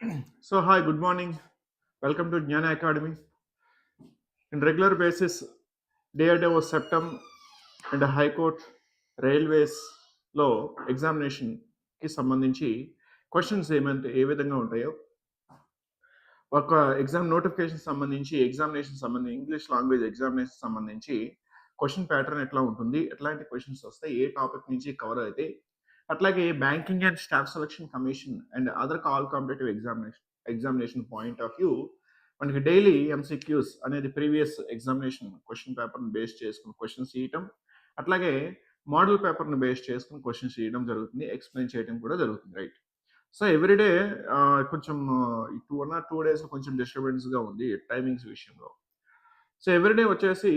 So, hi, good morning. Welcome to Jnana Academy. In regular basis, DRDO septum and high court రైల్వేస్లో ఎగ్జామినేషన్కి సంబంధించి questions ఏమంటే ఏ విధంగా ఉంటాయో ఒక ఎగ్జామ్ నోటిఫికేషన్ సంబంధించి ఎగ్జామినేషన్ సంబంధించి ఇంగ్లీష్ లాంగ్వేజ్ ఎగ్జామినేషన్ సంబంధించి క్వశ్చన్ ప్యాటర్న్ ఎట్లా ఉంటుంది ఎట్లాంటి క్వశ్చన్స్ వస్తాయి ఏ టాపిక్ నుంచి కవర్ అయితే అట్లాగే banking and staff selection commission and other all competitive examination examination point of view మనకి డైలీ ఎంసీక్యూస్ అనేది ప్రీవియస్ ఎగ్జామినేషన్ క్వశ్చన్ పేపర్ని బేస్ చేసుకుని క్వశ్చన్స్ ఇవ్వటం అట్లాగే మోడల్ పేపర్ని బేస్ చేసుకుని క్వశ్చన్స్ ఇవ్వడం జరుగుతుంది ఎక్స్ప్లెయిన్ చేయడం కూడా జరుగుతుంది రైట్? సో ఎవ్రీడే కొంచెం ఈ two one or two days కొంచెం డిస్టర్బెన్స్గా ఉంది టైమింగ్స్ విషయంలో. సో ఎవ్రీడే వచ్చేసి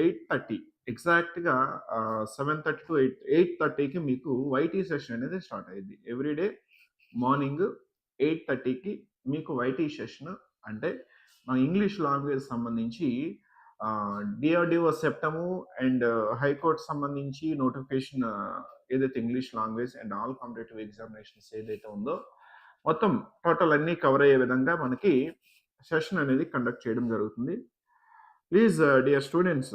ఎయిట్ థర్టీ ఎగ్జాక్ట్గా seven thirty to eight eight థర్టీకి మీకు వైటీ సెషన్ అనేది స్టార్ట్ అయ్యింది ఎవ్రీడే మార్నింగ్ ఎయిట్ థర్టీకి మీకు వైటీ సెషన్ అంటే మన ఇంగ్లీష్ లాంగ్వేజ్ సంబంధించి DRDO CEPTAM and high court సంబంధించి నోటిఫికేషన్ ఏదైతే English language and all competitive examinations ఏదైతే ఉందో మొత్తం టోటల్ అన్నీ కవర్ అయ్యే విధంగా మనకి సెషన్ అనేది కండక్ట్ చేయడం జరుగుతుంది. ప్లీజ్ డియర్ స్టూడెంట్స్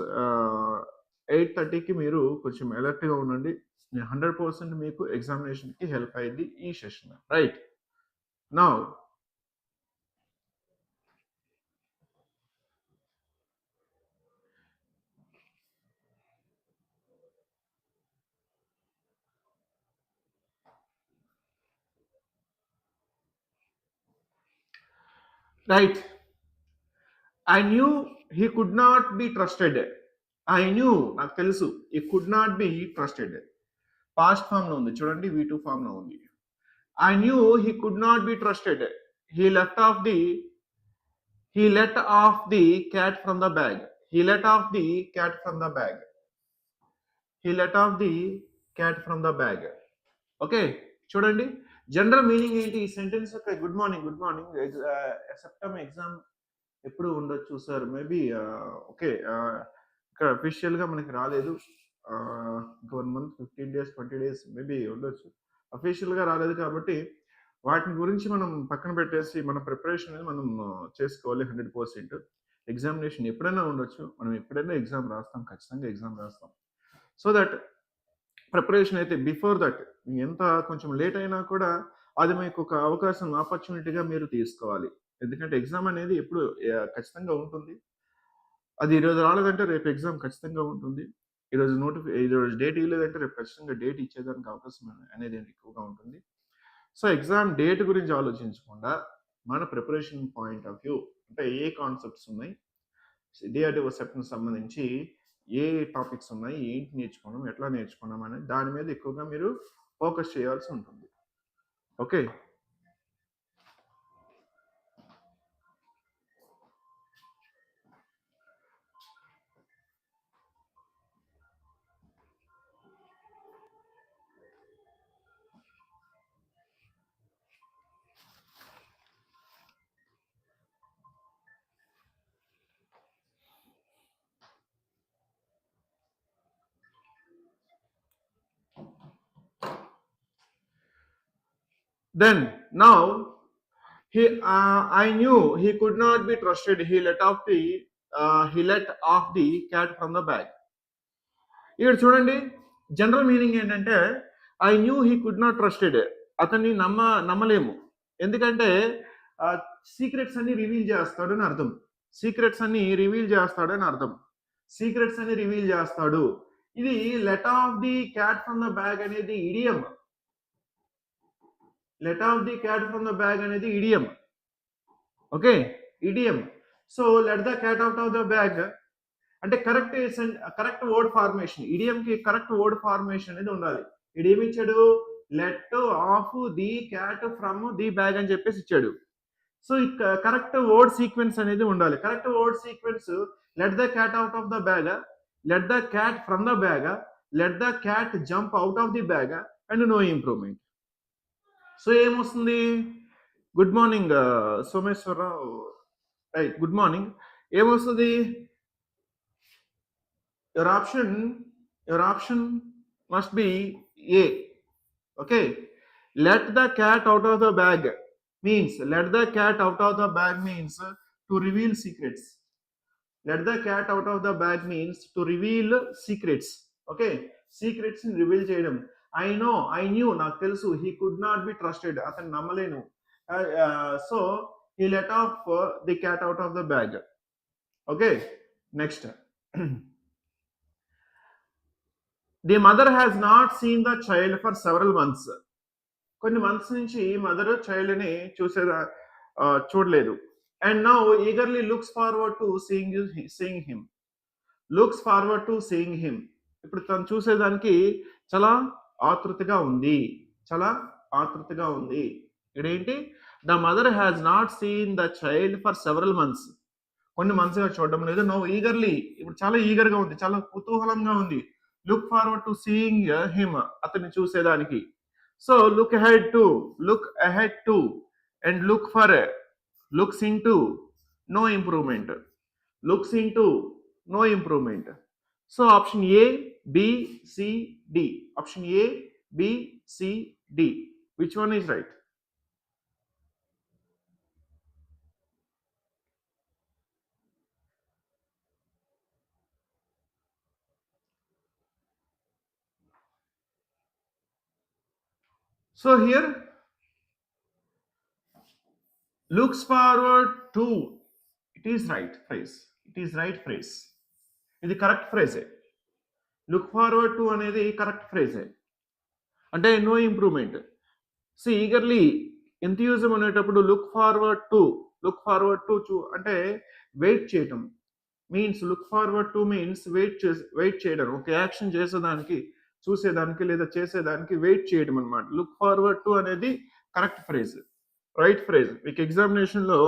ఎయిట్ థర్టీకి మీరు కొంచెం అలర్ట్గా ఉండండి. హండ్రెడ్ పర్సెంట్ మీకు ఎగ్జామినేషన్కి హెల్ప్ అయ్యింది ఈ సెషన్. రైట్. నా. Right. I knew he could not be trusted. I knew నాకు తెలుసు. He could not be trusted past ఫామ్లో ఉంది. చూడండి వి టూ ఫామ్లో ఉంది. I knew he could not be trusted he left off the he let off the cat from the bag he let off the cat from the bag he let off the cat from the bag okay చూడండి. General meaning ఏంటి? ఈ sentence యొక్క good morning good morning CEPTAM exam ఎప్పుడు ఉండొచ్చు sir maybe okay ఇక్కడ అఫీషియల్గా మనకి రాలేదు. One month fifteen days twenty days maybe ఉండొచ్చు. అఫీషియల్గా రాలేదు కాబట్టి వాటిని గురించి మనం పక్కన పెట్టేసి మన ప్రిపరేషన్ అనేది మనం చేసుకోవాలి హండ్రెడ్ పర్సెంట్ ఎగ్జామినేషన్ ఎప్పుడైనా ఉండొచ్చు. మనం ఎప్పుడైనా ఎగ్జామ్ రాస్తాం. ఖచ్చితంగా ఎగ్జామ్ రాస్తాం. సో దట్ ప్రిపరేషన్ అయితే బిఫోర్ దట్ ఎంత కొంచెం లేట్ అయినా కూడా అది మీకు ఒక అవకాశం ఆపర్చునిటీగా మీరు తీసుకోవాలి. ఎందుకంటే ఎగ్జామ్ అనేది ఎప్పుడు ఖచ్చితంగా ఉంటుంది. అది ఈరోజు రాలేదంటే రేపు ఎగ్జామ్ ఖచ్చితంగా ఉంటుంది. ఈరోజు నోటిఫి ఈరోజు డేట్ ఇవ్వలేదంటే రేపు ఖచ్చితంగా డేట్ ఇచ్చేదానికి అవకాశం అనేది ఎక్కువగా ఉంటుంది. సో ఎగ్జామ్ డేట్ గురించి ఆలోచించకుండా మన ప్రిపరేషన్ పాయింట్ ఆఫ్ వ్యూ అంటే ఏ కాన్సెప్ట్స్ ఉన్నాయి? డిఆర్డిఓ సెప్ట్కి సంబంధించి ఏ టాపిక్స్ ఉన్నాయి? ఏంటి నేర్చుకున్నాం? ఎట్లా నేర్చుకున్నాం? అనేది దాని మీద ఎక్కువగా మీరు ఫోకస్ చేయాల్సి ఉంటుంది. Okay? Then now he uh, I knew he could not be trusted. He let off the uh, he let off the cat from the bag. ఇక్కడ చూడండి జనరల్ మీనింగ్ ఏంటంటే I knew he could not trusted అతన్ని నమ్మ నమ్మలేము. ఎందుకంటే secrets అన్ని reveal చేస్తాడు అని అర్థం. సీక్రెట్స్ అన్ని రివీల్ చేస్తాడు అని అర్థం. సీక్రెట్స్ అన్ని రివీల్ చేస్తాడు. ఇది let off the cat from the bag అనేది idiom let off the cat from the bag అనేది idiom okay idiom so let the cat out of the bag అంటే కరెక్ట్ కరెక్ట్ వర్డ్ ఫార్మేషన్ ఇడియంకి correct word formation అనేది ఉండాలి. Idiom ఇచ్చాడు let off the cat from the bag అని చెప్పేసి ఇచ్చాడు. So correct word sequence అనేది ఉండాలి. Correct word sequence let the cat out of the bag let the cat from the bag let the cat jump out of the bag and no improvement so ఏమొస్తుంది good morning Someswararao right good morning ఏమొస్తుంది your option your option must be a okay let the cat out of the bag means let the cat out of the bag means to reveal secrets let the cat out of the bag means to reveal secrets okay secrets ని reveal చేయడం I know I knew నాకు తెలుసు. He could not be trusted అతను నమ్మలేను. So he let off the cat out of the bag okay next the mother has not seen the child for several months కొన్ని months నుంచి mother చైల్డ్ని చూసేదా చూడలేదు. And now eagerly looks forward to seeing seeing him looks forward to seeing him ఇప్పుడు తను చూసేదానికి చాలా ఆతృతగా ఉంది. చాలా ఆతృతగా ఉంది. ఇదేంటి the mother has not seen the child for several months. కొన్ని మంత్స్గా చూడడం లేదు. No eagerly. ఇప్పుడు చాలా ఈగర్గా ఉంది. చాలా కుతూహలంగా ఉంది. Look forward to seeing him అతన్ని చూసేదానికి. So look ahead to. Look ahead to. And look for looks in to. No improvement. Looks in to. No improvement. So option A B, C, D. Option A, B, C, D. Which one is right? So here looks forward to it is right phrase. It is right phrase. It is the correct phrase. Look forward to అనేది correct ఫ్రేజే అంటే no improvement so eagerly enthusiasm అనేటప్పుడు look forward to look forward to చూ అంటే wait చేయటం. Means look forward to means wait చేసి wait చేయడం. ఒక action చేసేదానికి చూసేదానికి లేదా చేసేదానికి వెయిట్ చేయడం అనమాట లుక్ ఫార్వర్డ్ టు అనేది కరెక్ట్ ఫ్రేజ్ రైట్ ఫ్రేజ్ మీకు ఎగ్జామినేషన్లో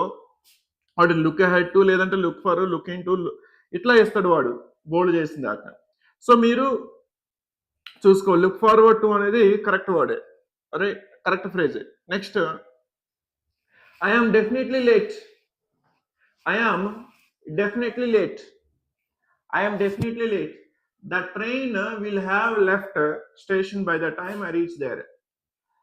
వాడు లుక్ హెడ్ టు లేదంటే లుక్ ఫార్వర్డ్ లుకింగ్ టు ఇట్లా వేస్తాడు వాడు. బోల్డ్ చేసిన దాకా. సో మీరు చూసుకో లుక్ ఫార్వర్డ్ టు అనేది కరెక్ట్ వర్డే అరే correct phrase next I am definitely late I am definitely late I am definitely late the train uh, will have left uh, station by the time I reach there.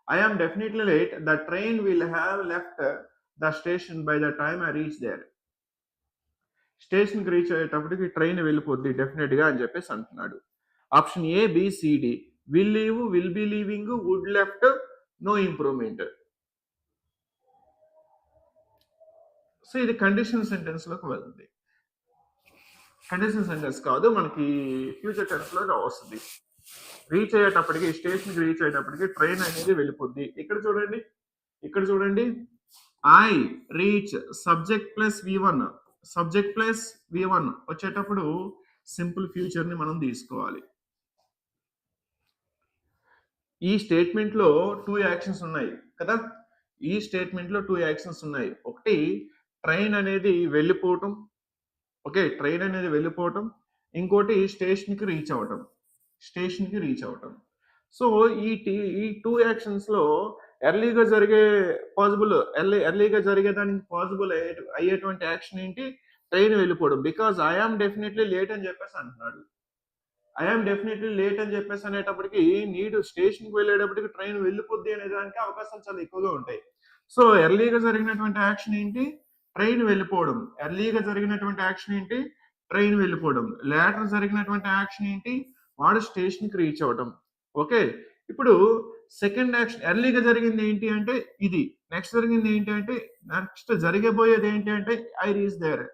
I am definitely late. The train will have left uh, the station by the time I reach there. స్టేషన్కి reach అయ్యేటప్పటికి train వెళ్ళిపోద్ది డెఫినెట్గా అని చెప్పేసి అంటున్నాడు. Option A B C D will leave will be leaving would left no improvement so ఇది condition సెంటెన్స్లోకి వెళ్తుంది. కండిషన్ సెంటెన్స్ కాదు మనకి ఫ్యూచర్ టెన్స్లో వస్తుంది. రీచ్ అయ్యేటప్పటికి స్టేషన్కి రీచ్ అయ్యేటప్పటికి ట్రైన్ అనేది వెళ్ళిపోద్ది. ఇక్కడ చూడండి ఇక్కడ చూడండి. I reach subject plus V one subject plus V one వచ్చేటప్పుడు సింపుల్ ఫ్యూచర్ని మనం తీసుకోవాలి. ఈ స్టేట్మెంట్లో టూ యాక్షన్స్ ఉన్నాయి కదా? ఈ స్టేట్మెంట్లో టూ యాక్షన్స్ ఉన్నాయి. ఒకటి ట్రైన్ అనేది వెళ్ళిపోవటం. ఓకే ట్రైన్ అనేది వెళ్ళిపోవటం. ఇంకోటి స్టేషన్కి రీచ్ అవ్వటం. స్టేషన్కి రీచ్ అవ్వటం. సో ఈ టీ ఈ టూ యాక్షన్స్లో ఎర్లీగా జరిగే పాసిబుల్ ఎర్లీ ఎర్లీగా జరిగేదానికి పాసిబుల్ అయ్యే అయ్యేటువంటి యాక్షన్ ఏంటి? ట్రైన్ వెళ్ళిపోవడం. బికాజ్ ఐఆమ్ డెఫినెట్లీ లేట్ అని చెప్పేసి అంటున్నాడు. ఐఆమ్ డెఫినెట్లీ లేట్ అని చెప్పేసి అనేటప్పటికి నీడు స్టేషన్కి వెళ్ళేటప్పటికి ట్రైన్ వెళ్ళిపోద్ది అనే దానికి అవకాశాలు చాలా ఎక్కువగా ఉంటాయి. సో ఎర్లీగా జరిగినటువంటి యాక్షన్ ఏంటి? ట్రైన్ వెళ్ళిపోవడం. ఎర్లీగా జరిగినటువంటి యాక్షన్ ఏంటి? ట్రైన్ వెళ్ళిపోవడం. లేటర్ జరిగినటువంటి యాక్షన్ ఏంటి? వాడు స్టేషన్కి రీచ్ అవ్వడం ఓకే? ఇప్పుడు సెకండ్ యాక్షన్ ఎర్లీగా జరిగింది ఏంటి అంటే ఇది. నెక్స్ట్ జరిగింది ఏంటి అంటే నెక్స్ట్ జరిగబోయేది ఏంటి అంటే I reach there.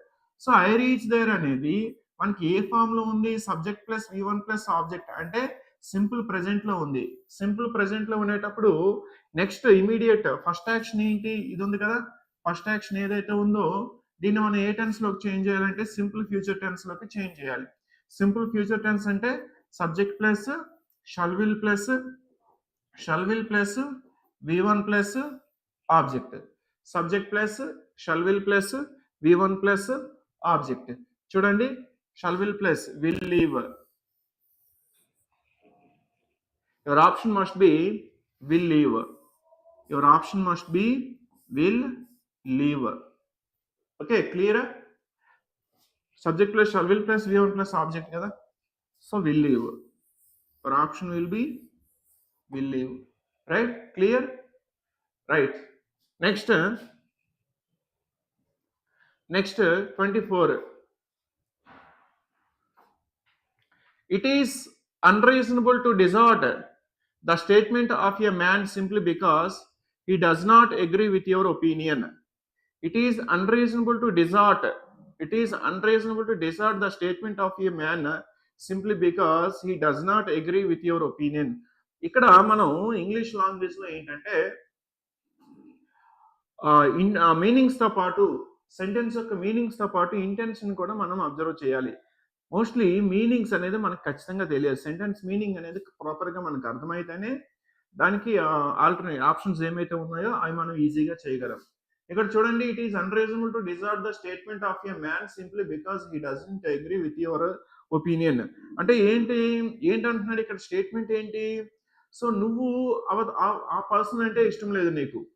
So I reach there అనేది మనకి ఏ ఫామ్లో ఉంది? Subject plus V one plus object అంటే సింపుల్ ప్రెజెంట్లో ఉంది. సింపుల్ ప్రెజెంట్లో ఉండేటప్పుడు నెక్స్ట్ ఇమీడియట్ ఫస్ట్ యాక్షన్ ఏంటి? ఇది ఉంది కదా. ఫస్ట్ యాక్షన్ ఏదైతే ఉందో దీన్ని మనం ఏ టెన్స్లోకి చేంజ్ చేయాలంటే సింపుల్ ఫ్యూచర్ టెన్స్లోకి చేంజ్ చేయాలి. సింపుల్ ఫ్యూచర్ టెన్స్ అంటే subject plus shall will plus shall will plus V one plus object subject plus shall will plus V one plus object చూడండి shall will plus will leave your option must be will leave your option must be will leave okay clear subject plus shall will plus V one plus object కదా? So will leave your option will be believe right clear right next uh, next uh, 24 it is unreasonable to disorder the statement of a man simply because he does not agree with your opinion. It is unreasonable to desert. It is unreasonable to desert the statement of a man simply because he does not agree with your opinion. ఇక్కడ మనం English లాంగ్వేజ్లో ఏంటంటే in మీనింగ్స్తో పాటు sentence యొక్క మీనింగ్స్తో పాటు intention కూడా మనం observe చేయాలి. మోస్ట్లీ మీనింగ్స్ అనేది మనకు ఖచ్చితంగా తెలియదు. సెంటెన్స్ మీనింగ్ అనేది ప్రాపర్గా మనకు అర్థమైతేనే దానికి ఆల్టర్నేట్ ఆప్షన్స్ ఏమైతే ఉన్నాయో అవి మనం ఈజీగా చేయగలం. ఇక్కడ చూడండి it is unreasonable to disregard the statement of a man simply because he doesn't agree with your opinion అంటే ఏంటి ఏంటంటున్నాడు ఇక్కడ స్టేట్మెంట్ ఏంటి? సో నువ్వు అవ- ఆ- ఆ పర్సన్ అంటే ఇష్టం లేదు నీకు.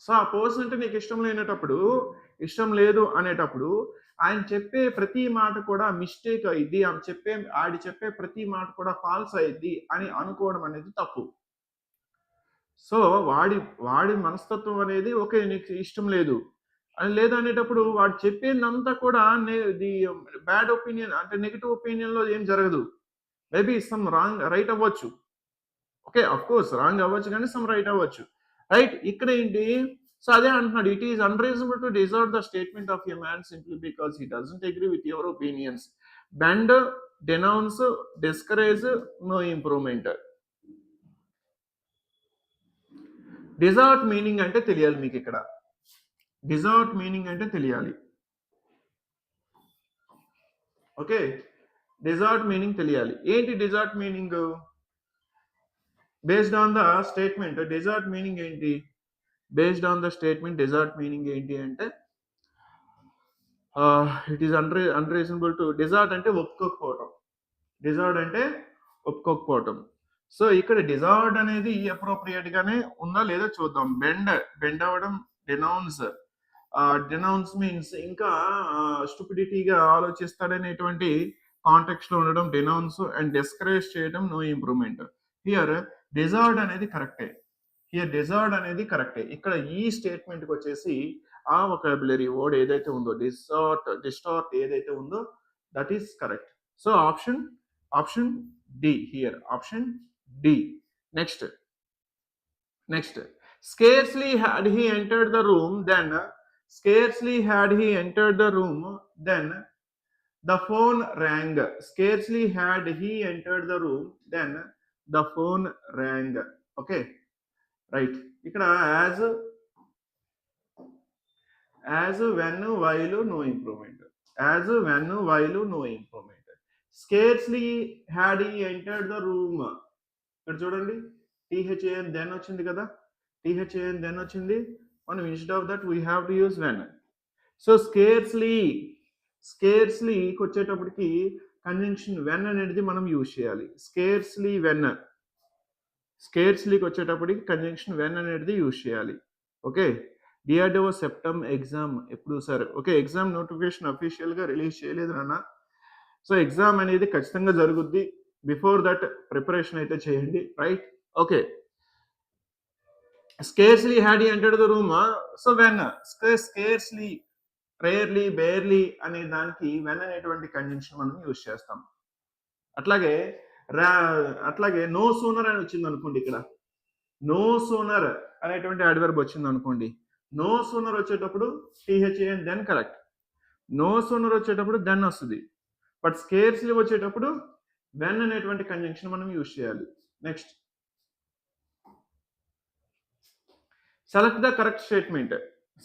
సో ఆ పర్సన్ అంటే నీకు ఇష్టం లేనటప్పుడు ఇష్టం లేదు అనేటప్పుడు ఆయన చెప్పే ప్రతి మాట కూడా మిస్టేక్ అయింది ఆమె చెప్పే ఆడి చెప్పే ప్రతి మాట కూడా ఫాల్స్ అయింది అని అనుకోవడం అనేది తప్పు. సో వాడి వాడి మనస్తత్వం అనేది ఓకే నీకు ఇష్టం లేదు అని లేదు అనేటప్పుడు వాడు చెప్పేదంతా కూడా ది బ్యాడ్ ఒపీనియన్ అంటే నెగిటివ్ ఒపీనియన్లో ఏం జరగదు. మేబీ సమ్ రాంగ్ రైట్ అవ్వచ్చు. ఓకే అఫ్ కోర్స్ రాంగ్ అవ్వచ్చు కానీ సమ్ రైట్ అవ్వచ్చు. రైట్ ఇక్కడ ఏంటి? సో అదే అంటున్నాడు it is unreasonable to deserve the statement of a man simply because he doesn't agree with your opinions bend denounce discourage no improvement disregard meaning అంటే తెలియాలి మీకు ఇక్కడ. డిజార్ట్ మీనింగ్ అంటే తెలియాలి. ఓకే డిజార్ట్ మీనింగ్ తెలియాలి. ఏంటి disregard meaning based on the statement disregard meaning ఏంటి? Based on the statement disregard meaning ఏంటి అంటే it is unre unreasonable to disregard అంటే ఒప్పుకోకపోవటం. డిజార్డ్ అంటే ఒప్పుకోకపోవటం. సో ఇక్కడ డిజార్డ్ అనేది అప్రోప్రియేట్ గానే ఉందా లేదా చూద్దాం. బెండ్ బెండ్ అవ్వడం డినౌన్స్ డినౌన్స్ మీన్స్ ఇంకా uh, స్టూపిడిటీగా ఆలోచిస్తాడనేటువంటి కాంటెక్స్ట్లో ఉండడం డినౌన్స్ అండ్ డిస్కరేజ్ చేయడం నో ఇంప్రూవ్మెంట్ హియర్ డిజార్డ్ అనేది కరెక్టే. హియర్ డిజార్డ్ అనేది కరెక్టే. ఇక్కడ ఈ స్టేట్మెంట్కి వచ్చేసి ఆ వొకాబులరీ వర్డ్ ఏదైతే ఉందో డిసార్ట్ డిస్టార్ట్ ఏదైతే ఉందో that is correct so option option D here option D next next scarcely had he entered the room then scarcely had he entered the room then the phone rang scarcely had he entered the room then the phone rang. Okay. Right. ఇక్కడ as as when while no improvement. As when while no improvement. Scarcely had he entered the room. ఇక్కడ చూడండి. టీహెచ్ఏఎన్ then వచ్చింది కదా. T H A N then వచ్చింది. మనం instead of that we have to use when. So scarcely స్కేర్స్లీకి వచ్చేటప్పటికి conjunction when అనేది మనం use చేయాలి. స్కేర్స్లీ వెన్ స్కేర్స్లీకి వచ్చేటప్పటికి కన్జంక్షన్ వెన్ అనేది యూజ్ చేయాలి. ఓకే డిఆర్డిఓ సెప్టమ్ ఎగ్జామ్ ఎప్పుడు? సార్ ఓకే ఎగ్జామ్ నోటిఫికేషన్ అఫీషియల్గా రిలీజ్ చేయలేదు నాన్న. సో ఎగ్జామ్ అనేది ఖచ్చితంగా జరుగుద్ది. బిఫోర్ దట్ ప్రిపరేషన్ అయితే చేయండి. Right okay scarcely had entered the room so when scarcely rarely barely అనే దానికి వెన్ అనేటువంటి కంజంక్షన్ మనం యూజ్ చేస్తాం. అట్లాగే రా అట్లాగే నో సూనర్ అని వచ్చింది అనుకోండి ఇక్కడ. నో సూనర్ అనేటువంటి అడ్వర్బ్ వచ్చింది అనుకోండి. నో సూనర్ వచ్చేటప్పుడు T H A N then correct no sooner వచ్చేటప్పుడు దెన్ వస్తుంది. బట్ స్కేర్స్లీ వచ్చేటప్పుడు వెన్ అనేటువంటి కంజంక్షన్ మనం యూజ్ చేయాలి. Next select the correct statement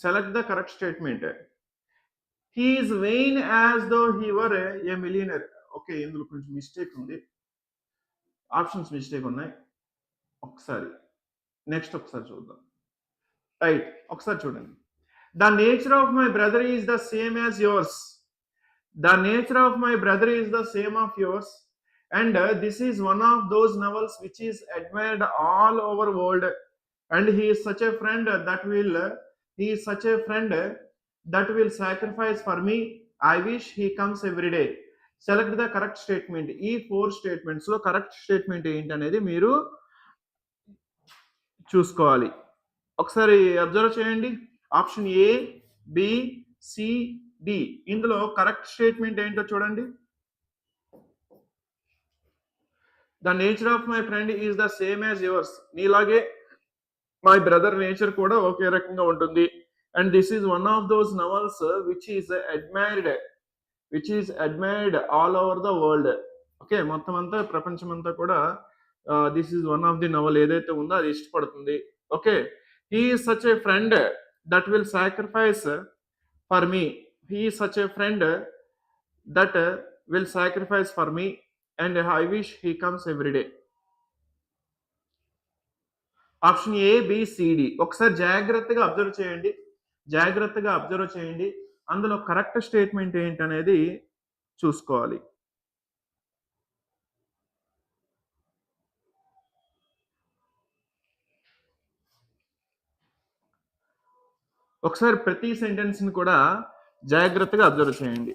select the correct statement he is vain as though he were a millionaire okay ఇందులో కొంచెం mistake ఉంది. Options mistake ఉన్నాయి. ఒకసారి. నెక్స్ట్ ఒకసారి చూద్దాం. రైట్ ఒకసారి చూడండి. The nature of my brother is the same as yours the nature of my brother is the same of yours and this is one of those novels which is admired all over world and he such a friend that will he such a friend that will sacrifice for me I wish he comes every day select the correct statement ఈ four స్టేట్మెంట్స్లో correct statement ఏంటి అనేది మీరు చూసుకోవాలి. ఒకసారి observe చేయండి. Option A B C D ఇందులో correct statement ఏంటో చూడండి. The nature of my friend is the same as yours నీలాగే మై బ్రదర్ నేచర్ కూడా ఒకే రకంగా ఉంటుంది. And this is one of those novels which is admired which is admired all over the world okay మొత్తం అంతా ప్రపంచం అంతా కూడా this is one of the novel ఏదైతే ఉందో అది ఇష్టపడుతుంది. Okay he such a friend that will sacrifice for me he such a friend that will sacrifice for me and I wish he comes every day option A B C D ఒకసారి జాగ్రత్తగా observe చేయండి. జాగ్రత్తగా observe చేయండి. అందులో correct statement ఏంటనేది చూసుకోవాలి. ఒకసారి ప్రతి సెంటెన్స్ని కూడా జాగ్రత్తగా అబ్జర్వ్ చేయండి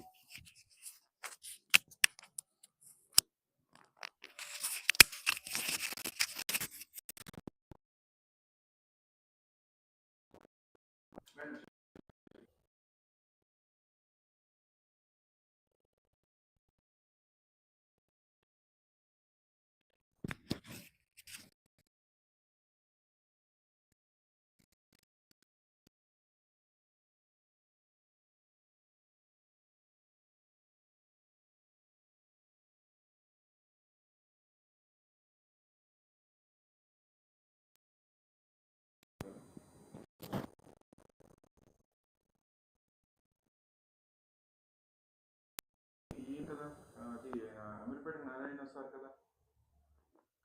ఏం కదా అది అమీర్పేట నారాయణ సార్ కదా?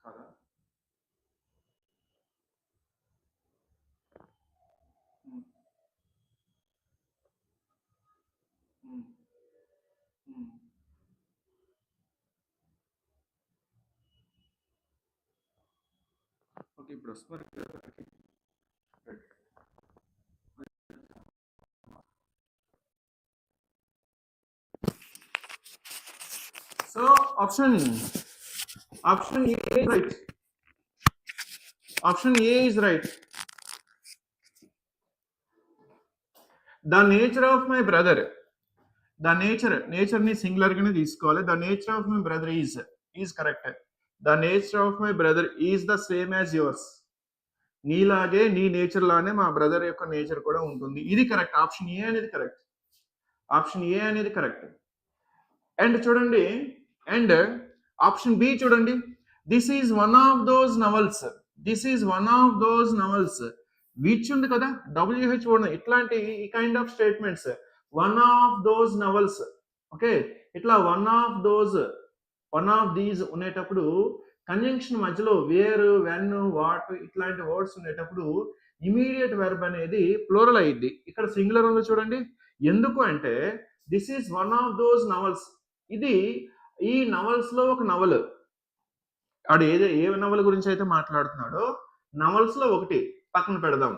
కాదా? ఓకే ఇప్పుడు వస్తున్నారు కదా అక్కడికి. Right. So option option A is right option A is right the nature of my brother the nature నేచర్ని సింగులర్ గానే తీసుకోవాలి. The nature of my brother is is correct the nature of my brother is the same as yours నీలాగే నీ nature లానే మా brother యొక్క nature కూడా ఉంటుంది. ఇది కరెక్ట్ ఆప్షన్ ఏ అనేది కరెక్ట్ ఆప్షన్ ఏ అనేది కరెక్ట్ అండ్ చూడండి అండ్ ఆప్షన్ బి చూడండి. This is one of those novels this is one of those novels which ఉంది కదా? డబ్ల్యూహెచ్ ఇట్లాంటి ఈ kind of statements one of those novels okay ఇట్లా one of those one of these ఉండేటప్పుడు conjunction మధ్యలో where when what ఇట్లాంటి words ఉండేటప్పుడు immediate verb అనేది ప్లోరల్ అయ్యిద్ది. ఇక్కడ సింగులర్ ఉంది చూడండి. ఎందుకు అంటే this is one of those novels ఇది ఈ నవల్స్లో ఒక నవల్. ఆడు ఏదో ఏ నవల్ గురించి అయితే మాట్లాడుతున్నాడో నవల్స్లో ఒకటి పక్కన పెడదాం.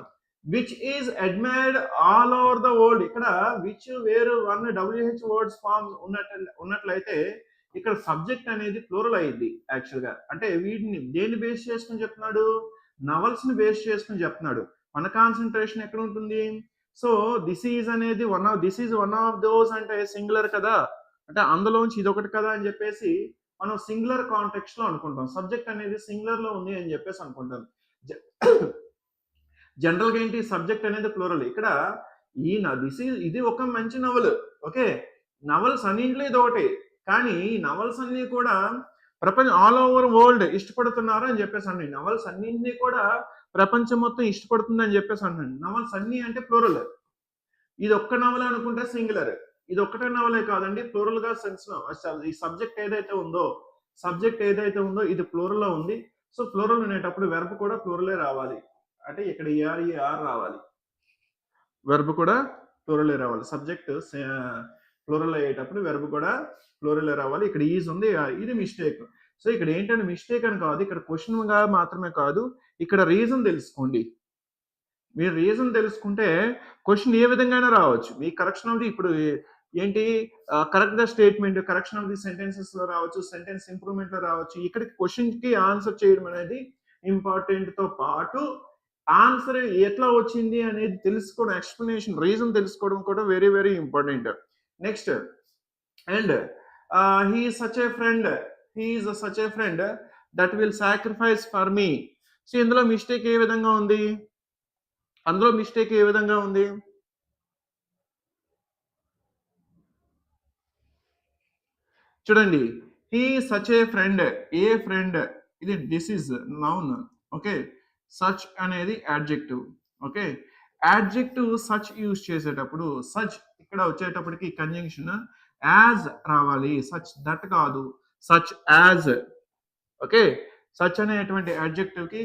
Which is admired all over the world ఇక్కడ which where when W H words forms ఉన్నట్టు ఉన్నట్లయితే ఇక్కడ సబ్జెక్ట్ అనేది ప్లూరల్ అయ్యింది యాక్చువల్గా. అంటే వీటిని దేన్ని బేస్ చేసుకుని చెప్తున్నాడు? నవల్స్ని బేస్ చేసుకుని చెప్తున్నాడు. మన కాన్సన్ట్రేషన్ ఎక్కడ ఉంటుంది? సో దిస్ ఈజ్ అనేది one of this is one of those అంటే సింగులర్ కదా. అంటే అందులోంచి ఇది ఒకటి కదా అని చెప్పేసి మనం సింగులర్ కాంటెక్స్ట్లో అనుకుంటాం. సబ్జెక్ట్ అనేది సింగులర్లో ఉంది అని చెప్పేసి అనుకుంటాం. జనరల్గా ఏంటి? సబ్జెక్ట్ అనేది ప్లూరల్. ఇక్కడ ఈ దిస్ ఇది ఒక మంచి నవల్. ఓకే? నవల్స్ అన్నింటిలో ఇది ఒకటి కానీ ఈ నవల్స్ అన్ని కూడా ప్రపంచం ఆల్ ఓవర్ వరల్డ్ ఇష్టపడుతున్నారు అని చెప్పేసి అన్నాడు. నవల్స్ అన్నింటినీ కూడా ప్రపంచం మొత్తం ఇష్టపడుతుంది అని చెప్పేసి అన్నాడు. నవల్స్ అన్ని అంటే ప్లూరల్. ఇది ఒక్క నవల్ అనుకుంటే సింగులర్. ఇది ఒక్కటే నవలే కాదండి ప్లూరల్గా సెన్స్ ఈ సబ్జెక్ట్ ఏదైతే ఉందో సబ్జెక్ట్ ఏదైతే ఉందో ఇది ప్లూరల్లో ఉంది. సో ప్లూరల్ అనేటప్పుడు వెర్బ్ కూడా ప్లూరలే రావాలి. అంటే ఇక్కడ ఏఆర్ ఏఆర్ రావాలి. వెర్బ్ కూడా ప్లూరలే రావాలి. సబ్జెక్ట్ ప్లూరల్ అయ్యేటప్పుడు వెర్బ్ కూడా ప్లూరలే రావాలి. ఇక్కడ ఈజ్ ఉంది ఇది మిస్టేక్ సో ఇక్కడ ఏంటంటే మిస్టేక్ అని కాదు ఇక్కడ క్వశ్చన్గా మాత్రమే కాదు ఇక్కడ రీజన్ తెలుసుకోండి. మీరు రీజన్ తెలుసుకుంటే క్వశ్చన్ ఏ విధంగా రావచ్చు. మీ కరెక్షన్ ఇప్పుడు ఏంటి? Correct the statement correction of the సెంటెన్సెస్లో రావచ్చు సెంటెన్స్ ఇంప్రూవ్మెంట్లో రావచ్చు. ఇక్కడికి క్వశ్చన్కి ఆన్సర్ చేయడం అనేది ఇంపార్టెంట్తో పాటు ఆన్సర్ ఎట్లా వచ్చింది అనేది తెలుసుకోవడం ఎక్స్ప్లెనేషన్ రీజన్ తెలుసుకోవడం కూడా very very important next and he such a friend he is such a friend that will sacrifice for me so ఇందులో మిస్టేక్ ఏ విధంగా ఉంది? అందులో మిస్టేక్ ఏ విధంగా ఉంది? చూడండి. He such a friend a friend ఇది this is noun okay such అనేది adjective okay adjective such use చేసేటప్పుడు సచ్ ఇక్కడ వచ్చేటప్పటికి కంజంక్షన్ యాజ్ రావాలి. సచ్ దట్ కాదు. సచ్ యాజ్ ఓకే సచ్ అనేటువంటి యాడ్జెక్టివ్కి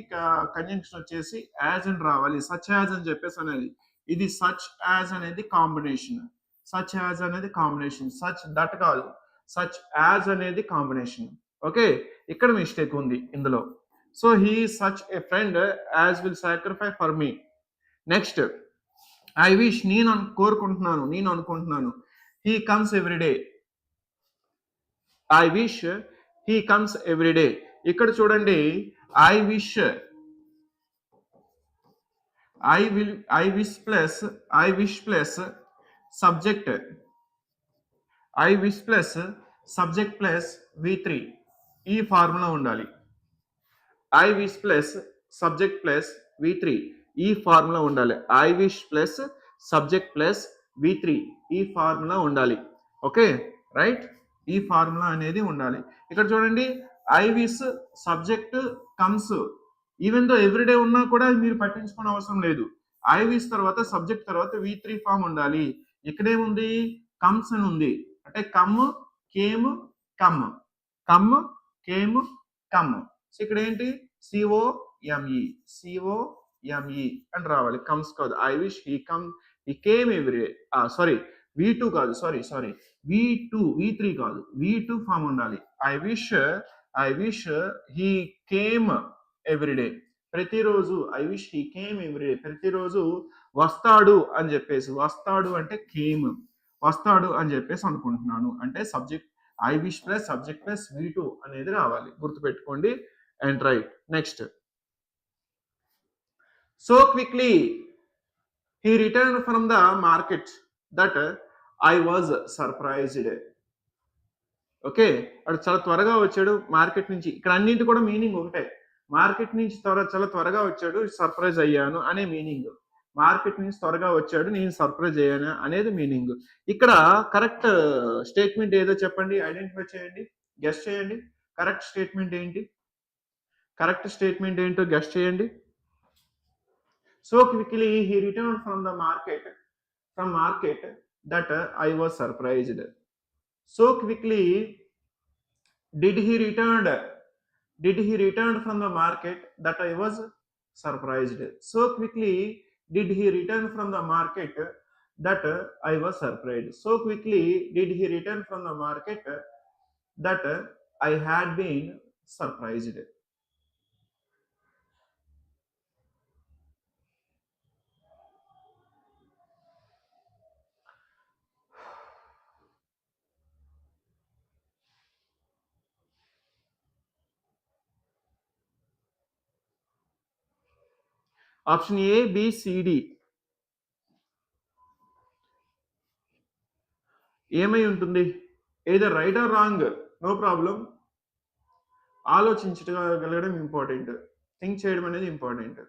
కంజంక్షన్ వచ్చేసి యాజ్ అని రావాలి. సచ్ యాజ్ అని చెప్పేసి అనేది. ఇది సచ్ యాజ్ అనేది కాంబినేషన్ సచ్ యాజ్ అనేది కాంబినేషన్ సచ్ దట్ కాదు. సచ్ యాజ్ అనేది కాంబినేషన్ ఓకే ఇక్కడ మిస్టేక్ ఉంది ఇందులో. So he such a friend as will sacrifice for me next I wish నేను అను- కోరుకుంటున్నాను నేను అనుకుంటున్నాను. He comes every day I wish he comes every day ఇక్కడ చూడండి I wish I will I wish plus I wish plus subject I wish plus subject plus V three ఈ formula ఉండాలి. I wish plus subject plus V three ఈ formula ఉండాలి. I wish plus subject plus V three ఈ formula ఉండాలి. Okay right ఈ formula అనేది ఉండాలి. ఇక్కడ చూడండి. I wish subject comes even though every day ఉన్నా కూడా మీరు పట్టించుకునే అవసరం లేదు. ఐ విష్ తర్వాత సబ్జెక్ట్ తర్వాత వి త్రీ ఫామ్ ఉండాలి. ఇక్కడేముంది? కమ్స్ అని ఉంది. అంటే come came come come came come so ఇక్కడ ఏంటి? సిఓ ఎంఈ సిఓ ఎంఈ అని రావాలి కమ్స్ కాదు I wish he come he came every sorry V two కాదు. Sorry sorry V two V three కాదు. వి టూ ఫామ్ ఉండాలి. I wish I wish he came every day ప్రతిరోజు I wish he came every day ప్రతిరోజు వస్తాడు అని చెప్పేసి. వస్తాడు అంటే కేమ్ వస్తాడు అని చెప్పేసి అనుకుంటున్నాను. అంటే subject I wish plus subject plus V two అనేది రావాలి. గుర్తుపెట్టుకోండి. And right next so quickly he return from the market that I was surprised okay వాడు చాలా త్వరగా వచ్చాడు మార్కెట్ నుంచి. ఇక్కడ అన్నింటి కూడా మీనింగ్ ఉంటాయి మార్కెట్ నుంచి త్వర చాలా త్వరగా వచ్చాడు సర్ప్రైజ్ అయ్యాను అనే మీనింగ్ మార్కెట్ నుంచి త్వరగా వచ్చాడు నేను సర్ప్రైజ్ అయ్యాను అనేది మీనింగ్. ఇక్కడ కరెక్ట్ స్టేట్మెంట్ ఏదో చెప్పండి ఐడెంటిఫై చేయండి గెస్ట్ చేయండి. కరెక్ట్ స్టేట్మెంట్ ఏంటి? కరెక్ట్ స్టేట్మెంట్ ఏంటో గెస్ట్ చేయండి. So quickly he return from the market from market that I was surprised. So quickly did he returned did he return from the market that I was surprised. So quickly did he return from the market that uh, I was surprised. So quickly did he return from the market that uh, I had been surprised. Option A B C D ఏమై ఉంటుంది? ఏదో right or wrong no problem ఆలోచించగలగడం important think చేయడం అనేది important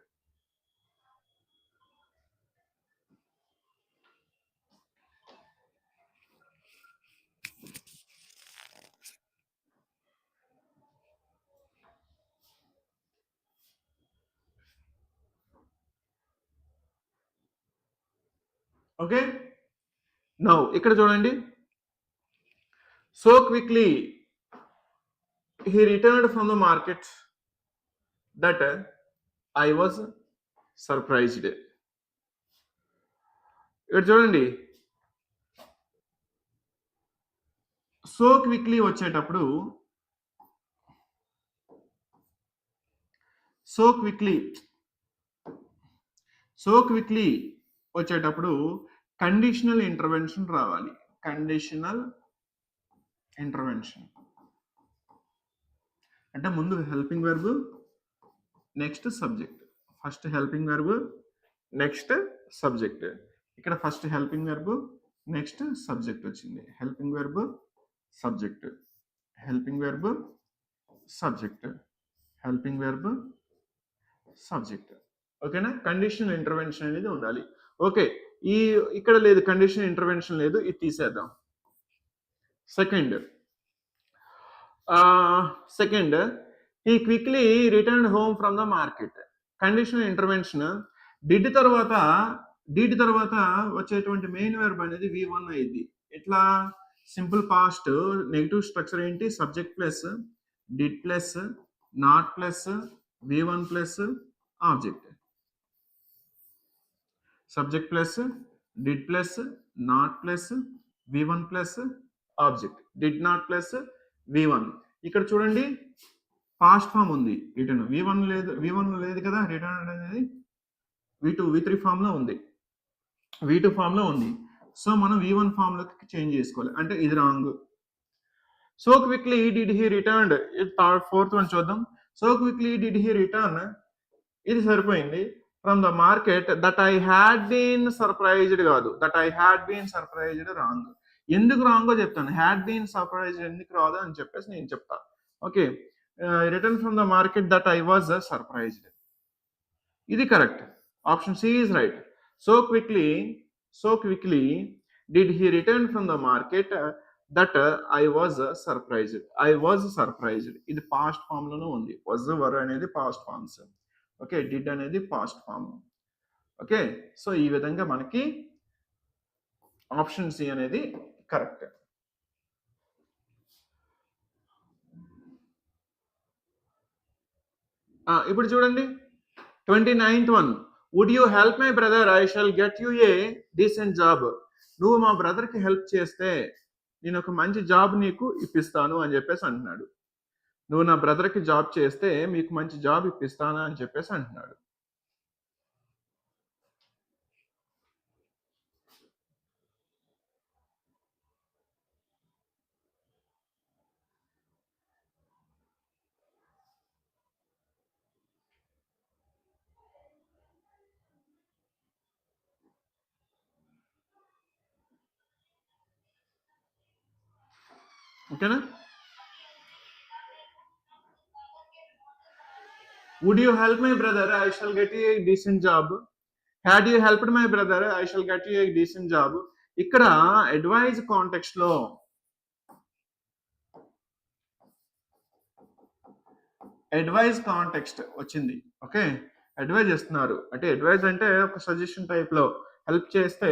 okay? Now ఇక్కడ చూడండి. So quickly he returned from the market that I was surprised. ఇక్కడ చూడండి. So quickly వచ్చేటప్పుడు సో క్విక్లీ సో క్విక్లీ వచ్చేటప్పుడు కండిషనల్ ఇంటర్వెన్షన్ రావాలి. కండిషనల్ ఇంటర్వెన్షన్ అంటే ముందు helping verb next subject first helping verb next subject ఇక్కడ first helping verb next subject వచ్చింది. Helping verb subject helping verb subject helping verb subject ఓకేనా conditional intervention అనేది ఉండాలి. Okay. ఈ ఇక్కడ లేదు కండిషన్ ఇంటర్వెన్షన్ లేదు ఇది తీసేద్దాం. సెకండ్ సెకండ్ ఈ quickly return home from the market conditional intervention did తర్వాత డిడ్ తర్వాత వచ్చేటువంటి మెయిన్ వెర్బ్ అనేది వి వన్ అయింది. ఇట్లా సింపుల్ పాస్ట్ నెగిటివ్ స్ట్రక్చర్ ఏంటి? Subject plus did plus not plus V one plus object subject plus did plus not plus V one plus object did not plus V one ఇక్కడ చూడండి past form ఉంది return V one లేదు V one లేదు కదా return అనేది V two V three ఫామ్లో ఉంది. V two ఫామ్లో ఉంది. సో మనం వి వన్ ఫామ్లోకి చేంజ్ చేసుకోవాలి. అంటే ఇది wrong so quickly did he return third fourth one చూద్దాం. So quickly did he return ఇది సరిపోయింది. From the market that I had been surprised కాదు. That I had been surprised wrong ఎందుకు రాంగో చెప్తాను? హ్యాడ్ బీన్ సర్ప్రైజ్డ్ ఎందుకు రాదు అని చెప్పేసి నేను చెప్తాను okay return from the market that I was surprised ఇది correct option C is right so quickly so quickly did he return from the market that I was surprised I was surprised ఇది past ఫామ్లోనే ఉంది. Was were అనేది past forms okay did అనేది past form okay so ఈ విధంగా మనకి option C అనేది correct ఇప్పుడు చూడండి. Twenty ninth one would you help my brother I shall get you a decent job నువ్వు మా బ్రదర్కి హెల్ప్ చేస్తే నేను ఒక మంచి జాబ్ నీకు ఇప్పిస్తాను అని చెప్పేసి అంటున్నాడు. నువ్వు నా బ్రదర్కి జాబ్ చేస్తే మీకు మంచి జాబ్ ఇప్పిస్తానా అని చెప్పేసి అంటున్నాడు. ఓకేనా? Would you help my brother I shall get a decent job had you helped my brother I shall get a decent job ఇక్కడ అడ్వైజ్ కాంటెక్స్ట్లో అడ్వైజ్ కాంటెక్స్ట్ వచ్చింది. ఓకే అడ్వైజ్ ఇస్తున్నారు అంటే అడ్వైజ్ అంటే ఒక సజెషన్ టైప్లో హెల్ప్ చేస్తే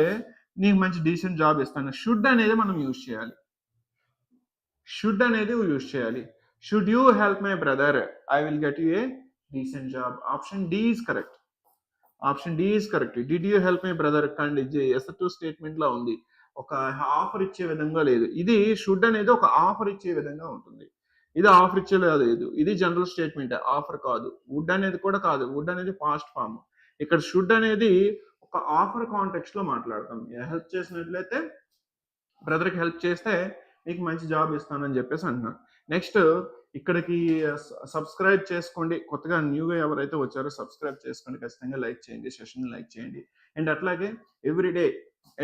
నీకు మంచి డీసెంట్ జాబ్ ఇస్తాను. షుడ్ అనేది మనం యూజ్ చేయాలి. షుడ్ అనేది యూజ్ చేయాలి. Should you help my brother I will get you a decent job option D is correct option D is correct did you help my brother కండి yes two statement లా ఉంది. ఒక offer ఇచ్చే విధంగా లేదు. ఇది షుడ్ అనేది ఒక ఆఫర్ ఇచ్చే విధంగా ఉంటుంది. ఇది ఆఫర్ ఇచ్చే లేదు. ఇది జనరల్ స్టేట్మెంట్ ఆఫర్ కాదు. వుడ్ అనేది కూడా కాదు. వుడ్ అనేది పాస్ట్ ఫామ్ ఇక్కడ షుడ్ అనేది ఒక ఆఫర్ కాంటెక్స్ట్లో మాట్లాడతాం. హెల్ప్ చేసినట్లయితే బ్రదర్కి హెల్ప్ చేస్తే నీకు మంచి జాబ్ ఇస్తానని చెప్పేసి అంటున్నాను. నెక్స్ట్ ఇక్కడికి సబ్స్క్రైబ్ చేసుకోండి. కొత్తగా న్యూగా ఎవరైతే వచ్చారో సబ్స్క్రైబ్ చేసుకోండి. ఖచ్చితంగా లైక్ చేయండి. సెషన్ లైక్ చేయండి. అండ్ అట్లాగే ఎవ్రీడే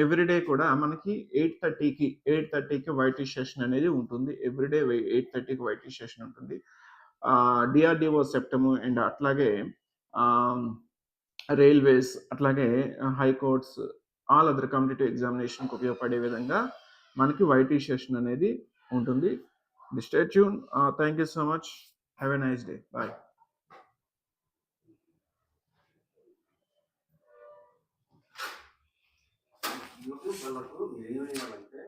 ఎవ్రీడే కూడా మనకి ఎయిట్ థర్టీకి ఎయిట్ థర్టీకి వైటీ సెషన్ అనేది ఉంటుంది. ఎవ్రీడే ఎయిట్ థర్టీకి వైటీ సెషన్ ఉంటుంది. డిఆర్డిఓ సెప్టమ్ అండ్ అట్లాగే రైల్వేస్ అట్లాగే high courts all other competitive ఎగ్జామినేషన్కి ఉపయోగపడే విధంగా మనకి వైటీ సెషన్ అనేది ఉంటుంది. stay tune thank you so much have a nice day bye YouTube వాళ్ళకు ఏమేయాలంటే